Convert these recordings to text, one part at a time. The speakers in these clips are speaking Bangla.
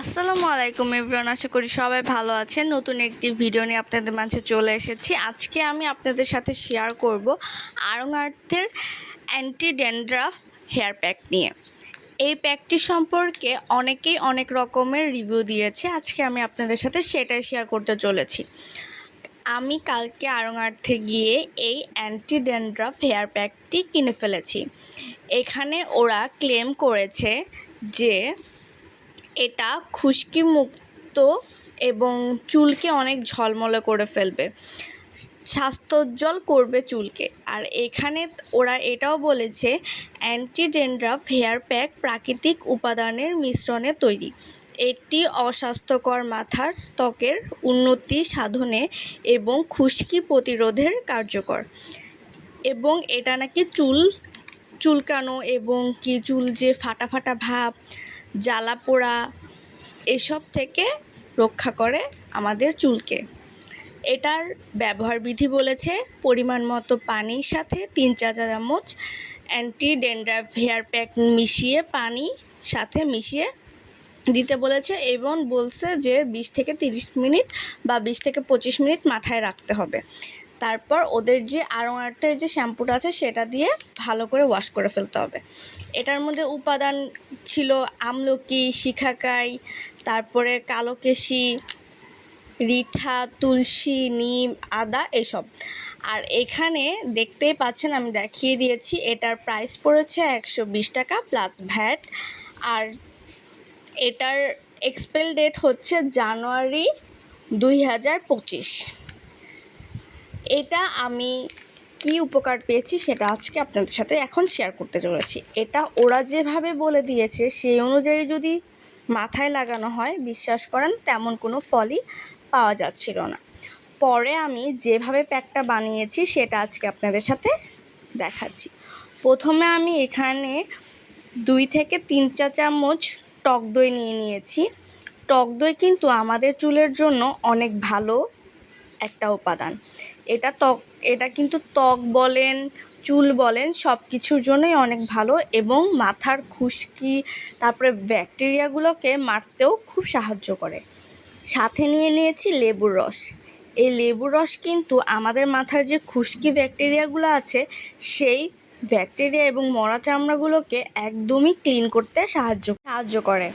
আসসালামু আলাইকুম এভরিওয়ান, আশা করি সবাই ভালো আছেন। নতুন একটি ভিডিও নিয়ে আপনাদের মাঝে চলে এসেছি। আজকে আমি আপনাদের সাথে শেয়ার করব আরং আর্থের অ্যান্টি ড্যান্ড্রাফ হেয়ার প্যাক নিয়ে। এই প্যাকটি সম্পর্কে অনেকেই অনেক রকমের রিভিউ দিয়েছে। আজকে আমি আপনাদের সাথে সেটাই শেয়ার করতে চলেছি। আমি কালকে আরং আর্থে গিয়ে এই অ্যান্টি ড্যান্ড্রাফ হেয়ার প্যাকটি কিনে ফেলেছি। এখানে ওরা ক্লেম করেছে যে এটা খুশকি মুক্ত এবং চুলকে অনেক ঝলমলে করে ফেলবে। স্বাস্থ্যোজ্জ্বল করবে চুলকে। আর এখানে ওরা এটাও বলেছে অ্যান্টি ডেন্ড্রাফ হেয়ার প্যাক প্রাকৃতিক উপাদানের মিশ্রণে তৈরি। এটি অস্বাস্থ্যকর মাথার ত্বকের উন্নতি সাধনে এবং খুশকি প্রতিরোধের কার্যকর। এবং এটা নাকি চুল, চুলকানো এবং কি চুল যে ফাটা ফাটা ভাব জ্বালা পোড়া এসব থেকে রক্ষা করে আমাদের চুলকে। এটার ব্যবহার বিধি বলেছে, পরিমাণ মতো পানির সাথে তিন চা চামচ অ্যান্টি ডেন্ড্রাফ হেয়ার প্যাক মিশিয়ে পানি সাথে মিশিয়ে দিতে বলেছে এবং বলছে যে বিশ থেকে তিরিশ মিনিট বা বিশ থেকে পঁচিশ মিনিট মাথায় রাখতে হবে। তারপর ওদের যে আরং আর্থের যে শ্যাম্পুটা আছে সেটা দিয়ে ভালো করে ওয়াশ করে ফেলতে হবে। এটার মধ্যে উপাদান ছিল আমলকি, শিখাকাই, তারপরে কালোকেশি রিঠা, তুলসী, নিম, আদা এসব। আর এখানে দেখতেই পাচ্ছেন আমি দেখিয়ে দিয়েছি, এটার প্রাইস পড়েছে একশো বিশ টাকা প্লাস ভ্যাট আর এটার এক্সপেল ডেট হচ্ছে জানুয়ারি দুই হাজার পঁচিশ। এটা আমি কি উপকার পেয়েছি সেটা আজকে আপনাদের সাথে এখন শেয়ার করতে চলেছি। এটা ওরা যেভাবে বলে দিয়েছে, সেই অনুযায়ী যদি মাথায় লাগানো হয়, বিশ্বাস করেন, তেমন কোনো ফলই পাওয়া যাচ্ছিল না। পরে আমি যেভাবে প্যাকটা বানিয়েছি, সেটা আজকে আপনাদের সাথে দেখাচ্ছি। প্রথমে আমি এখানে দুই থেকে তিন চা চামচ টক দই নিয়ে নিয়েছি। টক দই কিন্তু আমাদের চুলের জন্য অনেক ভালো একটা উপাদান। এটা ত্বক, এটা কিন্তু ত্বক বলেন, চুল বলেন সব কিছুর জন্যই অনেক ভালো এবং মাথার খুশকি, তারপরে ব্যাকটেরিয়াগুলোকে মারতেও খুব সাহায্য করে। সাথে নিয়ে নিয়েছি লেবুর রস। এই লেবুর রস কিন্তু আমাদের মাথার যে খুশকি ব্যাকটেরিয়াগুলো আছে, সেই ব্যাকটেরিয়া এবং মরা চামড়াগুলোকে একদমই ক্লিন করতে সাহায্য সাহায্য করে।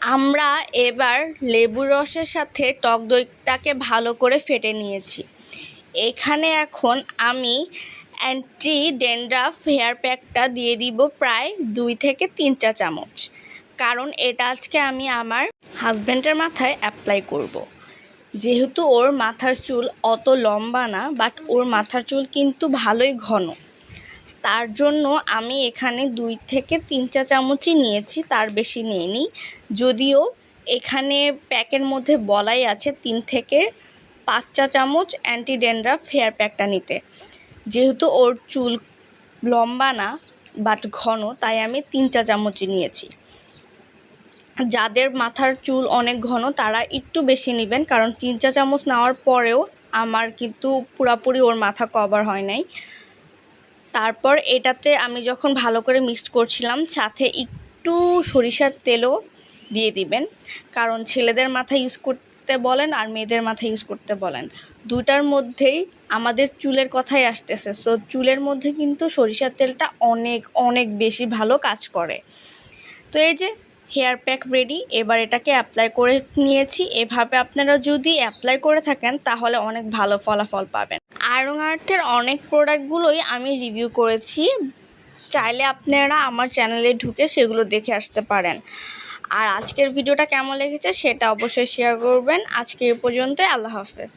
আমরা এবার লেবুর রসের সাথে টক দইটাকে ভালো করে ফেটে নিয়েছি। এখানে এখন আমি অ্যান্টি ডেন্ড্রাফ হেয়ার প্যাকটা দিয়ে দিব প্রায় দুই থেকে তিন চা চামচ। কারণ এটা আজকে আমি আমার হাজব্যান্ডের মাথায় অ্যাপ্লাই করব। যেহেতু ওর মাথার চুল অত লম্বা না, বাট ওর মাথার চুল কিন্তু ভালোই ঘন। তার জন্য আমি এখানে দুই থেকে তিন চা চামচই নিয়েছি, তার বেশি নিইনি। যদিও এখানে প্যাকের মধ্যে বলাই আছে তিন থেকে পাঁচ চা চামচ অ্যান্টি ড্যান্ড্রাফ হেয়ার প্যাকটা নিতে। যেহেতু ওর চুল লম্বা না, বাট ঘন, তাই আমি তিন চা চামচই নিয়েছি। যাদের মাথার চুল অনেক ঘন, তারা একটু বেশি নেবেন, কারণ তিন চা চামচ নেওয়ার পরেও আমার কিন্তু পুরাপুরি ওর মাথা কভার হয় নাই। তারপর এটাতে আমি যখন ভালো করে মিক্সড করছিলাম, সাথে একটু সরিষার তেলও দিয়ে দিবেন। কারণ ছেলেদের মাথা ইউজ করতে বলেন আর মেয়েদের মাথা ইউজ করতে বলেন। দুটার মধ্যেই আমাদের চুলের কথাই আসতেছে। সো চুলের মধ্যে কিন্তু সরিষার তেলটা অনেক অনেক বেশি ভালো কাজ করে। তো এই যে হেয়ার প্যাক রেডি এবার এটাকে অ্যাপ্লাই করে নিয়েছি। এভাবে আপনারা যদি অ্যাপ্লাই করে থাকেন, তাহলে অনেক ভালো ফলাফল পাবেন। আয়রন আর্থের অনেক প্রোডাক্টগুলোই আমি রিভিউ করেছি। চাইলে আপনারা আমার চ্যানেলে ঢুকে সেগুলো দেখে আসতে পারেন। আর আজকের ভিডিওটা কেমন লেগেছে সেটা অবশ্যই শেয়ার করবেন। আজকে এ পর্যন্তই, আল্লাহ হাফেজ।